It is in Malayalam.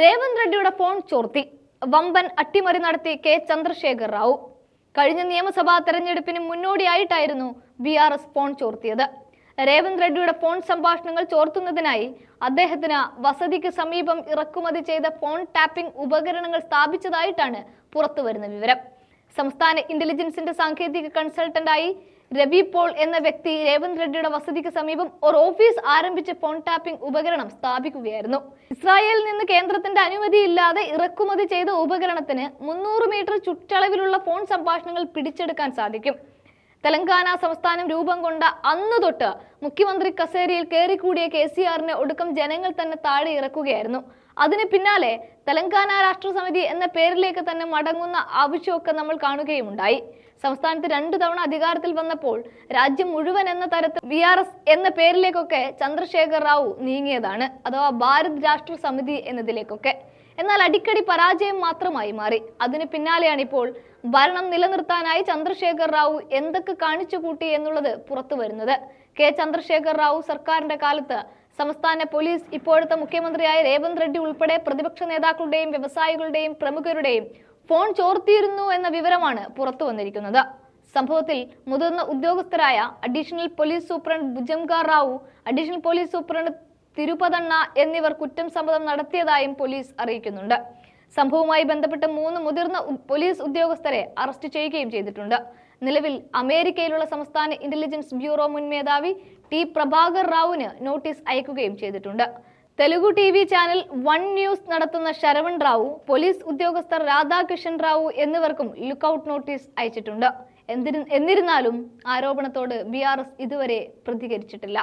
രേവന്ത് റെഡ്ഡിയുടെ ഫോൺ ചോർത്തി. വമ്പൻ അട്ടിമറി നടത്തി കെ ചന്ദ്രശേഖർ റാവു. കഴിഞ്ഞ നിയമസഭാ തെരഞ്ഞെടുപ്പിന് മുന്നോടിയായിട്ടായിരുന്നു ബി ആർ എസ് ഫോൺ ചോർത്തിയത്. രേവന്ത് റെഡ്ഡിയുടെ ഫോൺ സംഭാഷണങ്ങൾ ചോർത്തുന്നതിനായി അദ്ദേഹത്തിന് വസതിക്ക് സമീപം ഇറക്കുമതി ചെയ്ത ഫോൺ ടാപ്പിംഗ് ഉപകരണങ്ങൾ സ്ഥാപിച്ചതായിട്ടാണ് പുറത്തുവരുന്ന വിവരം. സംസ്ഥാന ഇന്റലിജൻസിന്റെ സാങ്കേതിക കൺസൾട്ടന്റായി രവി പോൾ എന്ന വ്യക്തി രേവന്ത് റെഡ്ഡിയുടെ വസതിക്ക് സമീപം ഒരു ഓഫീസ് ആരംഭിച്ച് ഫോൺ ടാപ്പിംഗ് ഉപകരണം സ്ഥാപിക്കുകയായിരുന്നു. ഇസ്രായേലിൽ നിന്ന് കേന്ദ്രത്തിന്റെ അനുമതിയില്ലാതെ ഇറക്കുമതി ചെയ്ത ഉപകരണത്തിന് മുന്നൂറ് മീറ്റർ ചുറ്റളവിലുള്ള ഫോൺ സംഭാഷണങ്ങൾ പിടിച്ചെടുക്കാൻ സാധിക്കും. തെലങ്കാന സംസ്ഥാനം രൂപം കൊണ്ട അന്ന് തൊട്ട് മുഖ്യമന്ത്രി കസേരയിൽ കയറിക്കൂടിയ കെ സി ആറിനെ ഒടുക്കം ജനങ്ങൾ തന്നെ താഴെ ഇറക്കുകയായിരുന്നു. അതിന് പിന്നാലെ തെലങ്കാന രാഷ്ട്ര സമിതി എന്ന പേരിലേക്ക് തന്നെ മടങ്ങുന്ന ആവശ്യമൊക്കെ നമ്മൾ കാണുകയുമുണ്ടായി. സംസ്ഥാനത്ത് രണ്ടു തവണ അധികാരത്തിൽ വന്നപ്പോൾ രാജ്യം മുഴുവൻ എന്ന തരത്തിൽ വി ആർ എസ് എന്ന പേരിലേക്കൊക്കെ ചന്ദ്രശേഖർ റാവു നീങ്ങിയതാണ്. അഥവാ ഭാരത് രാഷ്ട്ര സമിതി എന്നതിലേക്കൊക്കെ. എന്നാൽ അടിക്കടി പരാജയം മാത്രമായി മാറി. അതിന് പിന്നാലെയാണ് ഇപ്പോൾ ഭരണം നിലനിർത്താനായി ചന്ദ്രശേഖർ റാവു എന്തൊക്കെ കാണിച്ചു കൂട്ടി എന്നുള്ളത് പുറത്തു വരുന്നത്. കെ ചന്ദ്രശേഖർ റാവു സർക്കാരിന്റെ കാലത്ത് സംസ്ഥാന പോലീസ് ഇപ്പോഴത്തെ മുഖ്യമന്ത്രിയായ രേവന്ത് റെഡ്ഡി ഉൾപ്പെടെ പ്രതിപക്ഷ നേതാക്കളുടെയും വ്യവസായികളുടെയും പ്രമുഖരുടെയും ഫോൺ ചോർത്തിയിരുന്നു എന്ന വിവരമാണ് പുറത്തു വന്നിരിക്കുന്നത്. സംഭവത്തിൽ മുതിർന്ന ഉദ്യോഗസ്ഥരായ additional police superintendent Bhujanga Rao additional police superintendent Thirupathanna എന്നിവർ കുറ്റം സമ്മതം നടത്തിയതായും പോലീസ് അറിയിക്കുന്നുണ്ട്. സംഭവവുമായി ബന്ധപ്പെട്ട് മൂന്ന് മുതിർന്ന പോലീസ് ഉദ്യോഗസ്ഥരെ അറസ്റ്റ് ചെയ്യുകയും ചെയ്തിട്ടുണ്ട്. നിലവിൽ അമേരിക്കയിലുള്ള സംസ്ഥാന ഇന്റലിജൻസ് ബ്യൂറോ മുൻ മേധാവി ടി പ്രഭാകർ റാവുവിന് നോട്ടീസ് അയക്കുകയും ചെയ്തിട്ടുണ്ട്. Telugu T V channel one news നടത്തുന്ന ശരവൺ റാവു പോലീസ് ഉദ്യോഗസ്ഥർ രാധാകൃഷ്ണൻ റാവു എന്നിവർക്കും ലുക്കൌട്ട് നോട്ടീസ് അയച്ചിട്ടുണ്ട്. എന്നിരുന്നാലും ആരോപണത്തോട് ബി ഇതുവരെ പ്രതികരിച്ചിട്ടില്ല.